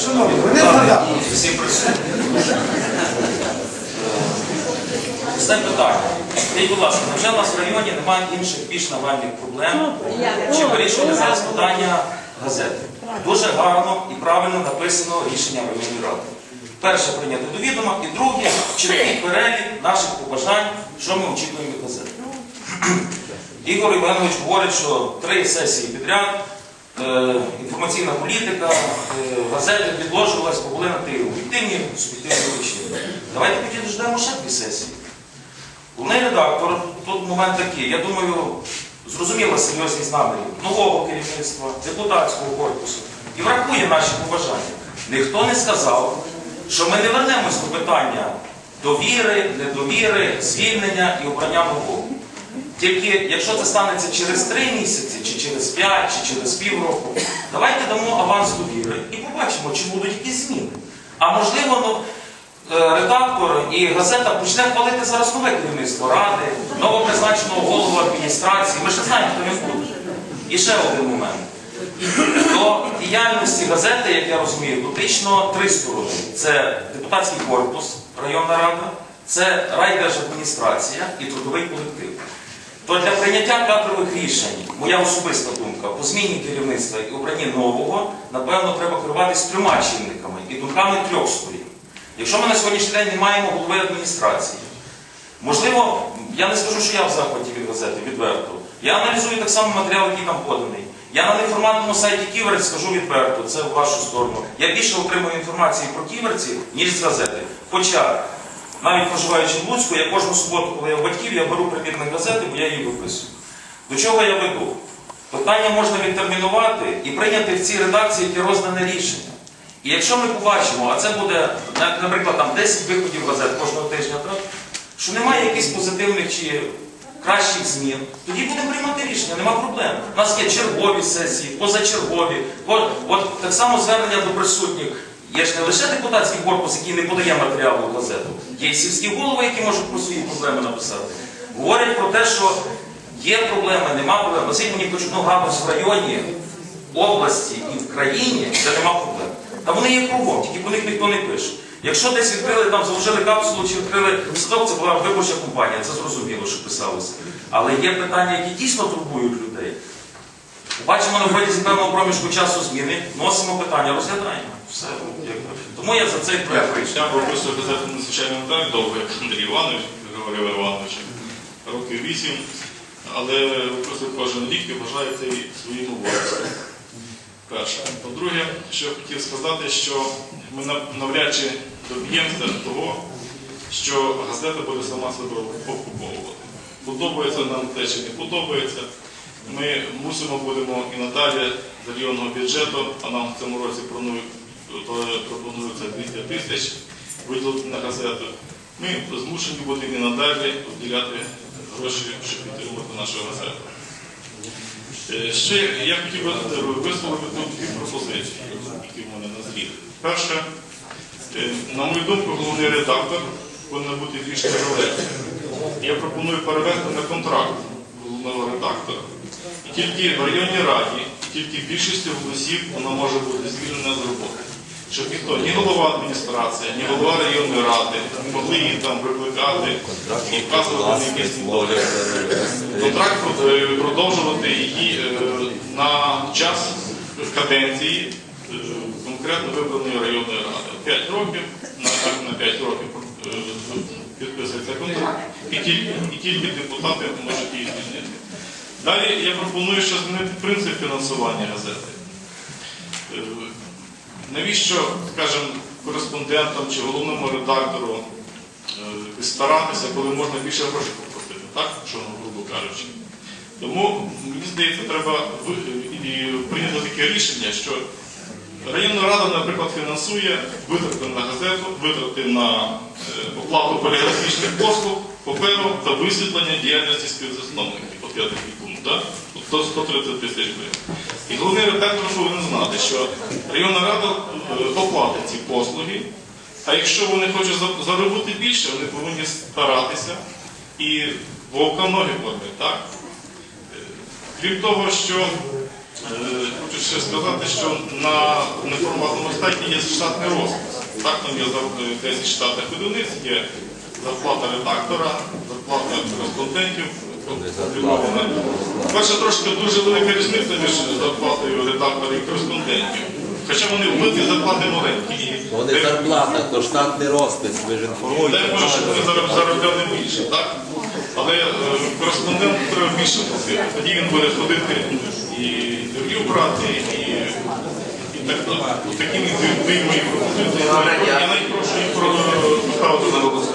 Шановні, мене згадав. Всім присутні. Питання. Скажіть, будь ласка, невже в нас в районі немає інших більш нагальних проблем, чим вирішення зараз питання газети? Дуже гарно і правильно написано рішення районної ради. Перше прийняти до відома, і друге чіткий перелік наших побажань, що ми очікуємо від газети. Ігор Іванович говорить, що три сесії підряд, інформаційна політика, е, газети підложувалась, бо були на ті об'єктивні, суб'єктивні причини. Давайте тоді дождемо ще дві сесії. Головний редактор, тут момент такий, я думаю, зрозуміла серйозність намірів нового керівництва, депутатського корпусу і врахує наші побажання. Ніхто не сказав, що ми не вернемось до питання довіри, недовіри, звільнення і обрання нового. Тільки якщо це станеться через три місяці, чи через п'ять, чи через півроку, давайте дамо аванс довіри і побачимо, чи будуть якісь зміни. А можливо, ну, е, редактор і газета почне хвалити зараз нове керівництво ради, новопризначеного голову адміністрації. Ми ж знаємо, хто він буде. І ще один момент. До діяльності газети, як я розумію, дотично три сторони: це депутатський корпус, районна рада, це райдержадміністрація і трудовий колектив. То для прийняття кадрових рішень, моя особиста думка, по зміні керівництва і обранні нового, напевно, треба керуватися трьома чинниками і думками трьох сторін. Якщо ми на сьогоднішній день не маємо голови адміністрації, можливо, я не скажу, що я в захваті від газети, відверто. Я аналізую так само матеріал, який там поданий. Я на неінформатному сайті Ківерець скажу відверто, це в вашу сторону. Я більше отримую інформації про ківерці, ніж з газети. Хоча, навіть проживаючи в Луцьку, я кожну суботу, коли я в батьків, я беру примірник газети, бо я її виписую. До чого я веду? Питання можна відтермінувати і прийняти в цій редакції яке роздане рішення. І якщо ми побачимо, а це буде, наприклад, там 10 виходів газет кожного тижня, що немає якихось позитивних чи кращих змін, тоді будемо приймати рішення, нема проблем. У нас є чергові сесії, позачергові. От, от так само звернення до присутніх. Є ж не лише депутатський корпус, який не подає матеріалу в газету, є і сільські голови, які можуть про свої проблеми написати. Говорять про те, що є проблеми, нема проблем. Оцінь мені одну галузь в районі, області і в країні, де нема проблем. Та вони є кругом, тільки про них ніхто не пише. Якщо десь відкрили, там заложили капсулу чи відкрили садок, це була виборча компанія, це зрозуміло, що писалося. Але є питання, які дійсно турбують людей. Бачимо на протязі певного проміжку часу зміни, носимо питання, розглядаємо. Все. якби. Тому я за цей вийшов. Я прописую газету надзвичайно не так довго, як Андрій Іванович, Григорій Іванович, років вісім, але виписую кожен рік і вважаю це і своїм обов'язком. Перше. По-друге, що я хотів сказати, що ми нав- навряд чи доб'ємося того, що газета буде сама себе окуповувати. Подобається нам те, чи не подобається. Ми мусимо будемо і надалі з районного бюджету, а нам в цьому році пропонують- пропонується 200 тисяч виділити на газету. Ми змушені будемо і надалі виділяти гроші, щоб підтримувати нашу газету. Е, Ще я хотів би е, висловити дві пропозиції, які в мене назріли. Перше, е, на мою думку, головний редактор повинен бути більш незалежним. Я пропоную перевести на контракт головного редактора. І тільки в районній раді, і тільки більшістю голосів вона може бути звільнена з роботи. Щоб ніхто, ні голова адміністрації, ні голова районної ради могли її там викликати і вказувати на якісь недоліки контракт е, продовжувати її е, на час каденції е, конкретно вибраної районної ради. 5 років, на, на 5 років підписується контракт, і тільки, і тільки депутати можуть її звільнити. Далі я пропоную ще змінити принцип фінансування газети. Навіщо, скажімо, кореспондентам чи головному редактору е, старатися, коли можна більше грошей попросити, так? Що грубо кажучи. Тому мені здається, треба прийняти таке рішення, що районна рада, наприклад, фінансує витрати на газету, витрати на е, оплату поліграфічних послуг, паперу та висвітлення діяльності співзасновників. От я такий пункт, так? 130 тисяч гривень. І головний редактор повинен знати, що районна рада е, оплатить ці послуги, а якщо вони хочуть заробити більше, вони повинні старатися і вовка ноги кормити, так? Е, Крім того, що Е, Хочу ще сказати, що на неформатному сайті є штатний розпис. Так, там є за- 10 штатних одиниць, є зарплата редактора, зарплата кореспондентів. Перше, трошки дуже велика різниця між зарплатою редактора і кореспондентів. Хоча вони вбиті зарплати маленькі. Вони де- зарплата, то штатний розпис, ви ж Дай інформуєте. Боже, щоб вони зароб- заробляли більше, так? Але е, кореспондент треба більше платити. Тоді він буде ходити і інтерв'ю брати, і, і так далі. І такими дивними пропозиціями. Я навіть прошу їх про поставити на голосування.